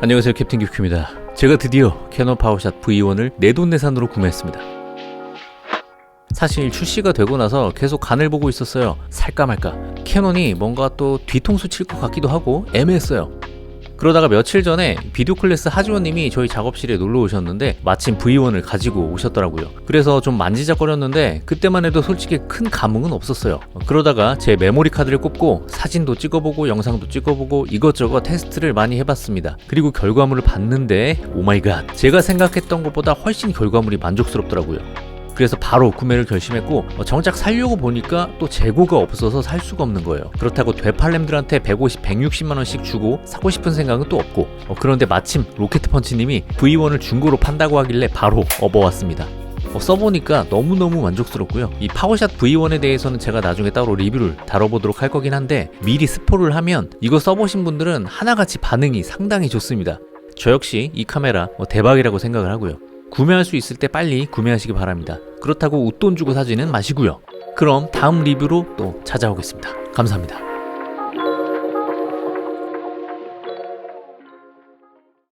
안녕하세요 캡틴 규큐입니다. 제가 드디어 캐논 파워샷 V1을 내돈내산으로 구매했습니다. 사실 출시가 되고 나서 계속 간을 보고 있었어요. 살까 말까. 캐논이 뭔가 또 뒤통수 칠 것 같기도 하고 애매했어요. 그러다가 며칠 전에 비디오 클래스 하지원님이 저희 작업실에 놀러 오셨는데 마침 V1을 가지고 오셨더라고요. 그래서 좀 만지작거렸는데 그때만 해도 솔직히 큰 감흥은 없었어요. 그러다가 제 메모리 카드를 꼽고 사진도 찍어보고 영상도 찍어보고 이것저것 테스트를 많이 해봤습니다. 그리고 결과물을 봤는데 오마이갓 제가 생각했던 것보다 훨씬 결과물이 만족스럽더라고요. 그래서 바로 구매를 결심했고 어, 정작 살려고 보니까 또 재고가 없어서 살 수가 없는 거예요. 그렇다고 되팔렘들한테 150, 160만 원씩 주고 사고 싶은 생각은 또 없고 어, 그런데 마침 로켓펀치님이 V1을 중고로 판다고 하길래 바로 업어왔습니다. 어, 써보니까 너무너무 만족스럽고요. 이 파워샷 V1에 대해서는 제가 나중에 따로 리뷰를 다뤄보도록 할 거긴 한데 미리 스포를 하면 이거 써보신 분들은 하나같이 반응이 상당히 좋습니다. 저 역시 이 카메라 뭐 대박이라고 생각을 하고요. 구매할 수 있을 때 빨리 구매하시기 바랍니다. 그렇다고 웃돈 주고 사지는 마시고요. 그럼 다음 리뷰로 또 찾아오겠습니다. 감사합니다.